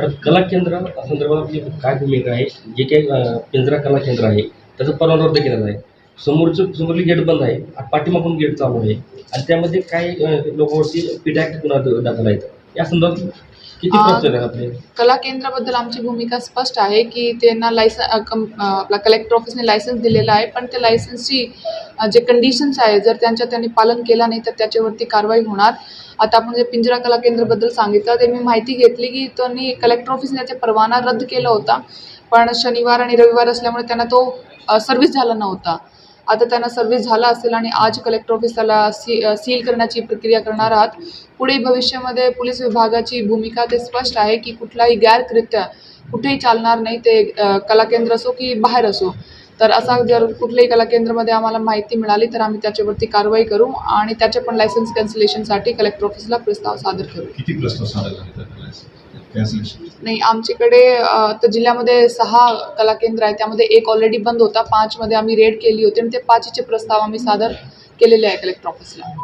कारण कला केंद्र संदर्भात आपली काय भूमिका आहे? जे काही पिंजरा कला केंद्र आहे त्याचं परवाना रद्द केलेला आहे. समोरचं समोरली गेट बंद आहे पाठीमागून गेट चालू आहे. आणि त्यामध्ये काही लोकांवरती पीट ॲक्ट गुन्हा दाखल आहेत. या संदर्भात किती कला केंद्राबद्दल आमची भूमिका स्पष्ट आहे की त्यांना लायसन आपला कलेक्टर ऑफिसने लायसन्स दिलेलं आहे पण त्या लायसन्सची जे कंडिशन्स आहे जर त्यांच्या त्यांनी पालन केला नाही तर त्याच्यावरती कारवाई होणार. आता आपण जे पिंजरा कला केंद्राबद्दल सांगितलं ते मी माहिती घेतली की त्यांनी कलेक्टर ऑफिसने त्याचा परवाना रद्द केला होता. पण शनिवार आणि रविवार असल्यामुळे त्यांना तो सर्व्हिस झाला नव्हता. आता त्यांना सर्व्हिस झाला असेल आणि आज कलेक्टर ऑफिस त्याला सी सील करण्याची प्रक्रिया करणार आहात. पुढे भविष्यामध्ये पोलीस विभागाची भूमिका ते स्पष्ट आहे की कुठलाही गैरकृत्य कुठेही चालणार नाही ते कलाकेंद्र कला केंद्र असो की बाहेर असो. तर असा जर कुठल्याही कला केंद्रामध्ये आम्हाला माहिती मिळाली तर आम्ही त्याच्यावरती कारवाई करू आणि त्याच्या पण लायसन्स कॅन्सलेशनसाठी कलेक्टर ऑफिसला प्रस्ताव सादर करू. किती प्रस्ताव सादर कॅन्सलेशन. नाही आमच्याकडे तर जिल्ह्यामध्ये सहा कला केंद्र आहे त्यामध्ये एक ऑलरेडी बंद होता. पाचमध्ये आम्ही रेड केली होती. आणि ते पाचचे प्रस्ताव आम्ही सादर केलेले आहे कलेक्टर ऑफिसला